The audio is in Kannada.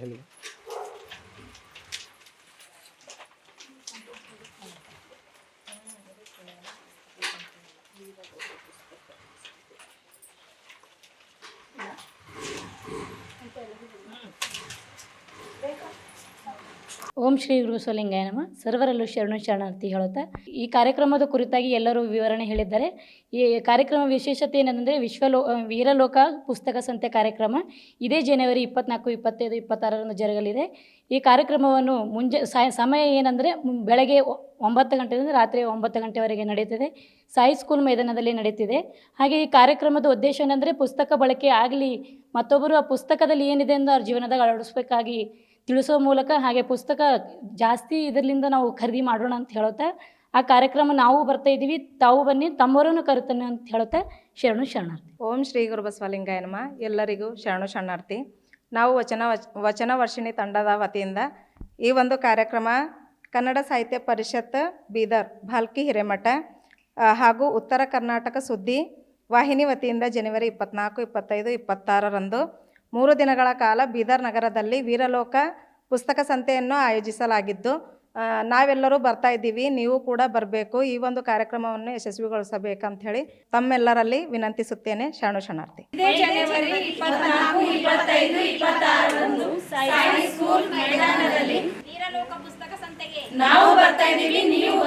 ಹೇಳಿ ಓಂ ಶ್ರೀ ಗುರು ನಮ. ಸರ್ವರಲ್ಲೂ ಶರಣು ಶರಣಾರ್ಥಿ ಹೇಳುತ್ತಾ, ಈ ಕಾರ್ಯಕ್ರಮದ ಕುರಿತಾಗಿ ಎಲ್ಲರೂ ವಿವರಣೆ ಹೇಳಿದ್ದಾರೆ. ಈ ಕಾರ್ಯಕ್ರಮ ವಿಶೇಷತೆ ಏನಂದರೆ, ವಿಶ್ವಲೋ ವೀರಲೋಕ ಪುಸ್ತಕ ಸಂತೆ ಕಾರ್ಯಕ್ರಮ ಇದೇ ಜನವರಿ ಇಪ್ಪತ್ನಾಲ್ಕು, ಇಪ್ಪತ್ತೈದು, ಇಪ್ಪತ್ತಾರರಂದು ಜರುಗಲಿದೆ. ಈ ಕಾರ್ಯಕ್ರಮವನ್ನು ಮುಂಜೆ ಸಮಯ ಏನಂದರೆ ಬೆಳಗ್ಗೆ ಒಂಬತ್ತು ಗಂಟೆಯಿಂದ ರಾತ್ರಿ ಒಂಬತ್ತು ಗಂಟೆವರೆಗೆ ನಡೆಯುತ್ತದೆ. ಸಾಯಿ ಸ್ಕೂಲ್ ಮೈದಾನದಲ್ಲಿ ನಡೆಯುತ್ತಿದೆ. ಹಾಗೆ ಈ ಕಾರ್ಯಕ್ರಮದ ಉದ್ದೇಶ ಏನಂದರೆ, ಪುಸ್ತಕ ಬಳಕೆ ಆಗಲಿ, ಮತ್ತೊಬ್ಬರು ಆ ಪುಸ್ತಕದಲ್ಲಿ ಏನಿದೆ ಎಂದು ಅವ್ರ ಜೀವನದಾಗ ಅಳವಡಿಸ್ಬೇಕಾಗಿ ತಿಳಿಸೋ ಮೂಲಕ ಹಾಗೆ ಪುಸ್ತಕ ಜಾಸ್ತಿ ಇದರಿಂದ ನಾವು ಖರೀದಿ ಮಾಡೋಣ ಅಂತ ಹೇಳುತ್ತೆ. ಆ ಕಾರ್ಯಕ್ರಮ ನಾವು ಬರ್ತಾ ಇದ್ದೀವಿ, ತಾವು ಬನ್ನಿ, ತಮ್ಮವರನ್ನು ಕರಿತಾನೆ ಅಂತ ಹೇಳುತ್ತೆ ಶರಣು ಶರಣಾರ್ಥಿ. ಓಂ ಶ್ರೀ ಗುರು ಬಸವಲಿಂಗಾಯನಮ ಎಲ್ಲರಿಗೂ ಶರಣು ಶರಣಾರ್ಥಿ. ನಾವು ವಚನ ವಚ, ವಚನ ವರ್ಷಿಣಿ ತಂಡದ ವತಿಯಿಂದ ಈ ಒಂದು ಕಾರ್ಯಕ್ರಮ ಕನ್ನಡ ಸಾಹಿತ್ಯ ಪರಿಷತ್ ಬೀದರ್, ಭಾಲ್ಕಿ ಹಿರೇಮಠ ಹಾಗೂ ಉತ್ತರ ಕರ್ನಾಟಕ ಸುದ್ದಿ ವಾಹಿನಿ ವತಿಯಿಂದ ಜನವರಿ ಇಪ್ಪತ್ನಾಲ್ಕು, ಇಪ್ಪತ್ತೈದು, ಇಪ್ಪತ್ತಾರರಂದು ಮೂರು ದಿನಗಳ ಕಾಲ ಬೀದರ್ ನಗರದಲ್ಲಿ ವೀರಲೋಕ ಪುಸ್ತಕ ಸಂತೆಯನ್ನು ಆಯೋಜಿಸಲಾಗಿದ್ದು ನಾವೆಲ್ಲರೂ ಬರ್ತಾ ಇದ್ದೀವಿ, ನೀವು ಕೂಡ ಬರಬೇಕು, ಈ ಒಂದು ಕಾರ್ಯಕ್ರಮವನ್ನು ಯಶಸ್ವಿಗೊಳಿಸಬೇಕಂತ ಹೇಳಿ ತಮ್ಮೆಲ್ಲರಲ್ಲಿ ವಿನಂತಿಸುತ್ತೇನೆ. ಶಾಣು ಶರಣಾರ್ಥಿ. ಪುಸ್ತಕ ಸಂತೆಗೆ ನಾವು ಬರ್ತಾ ಇದ್ದೀವಿ, ನೀವು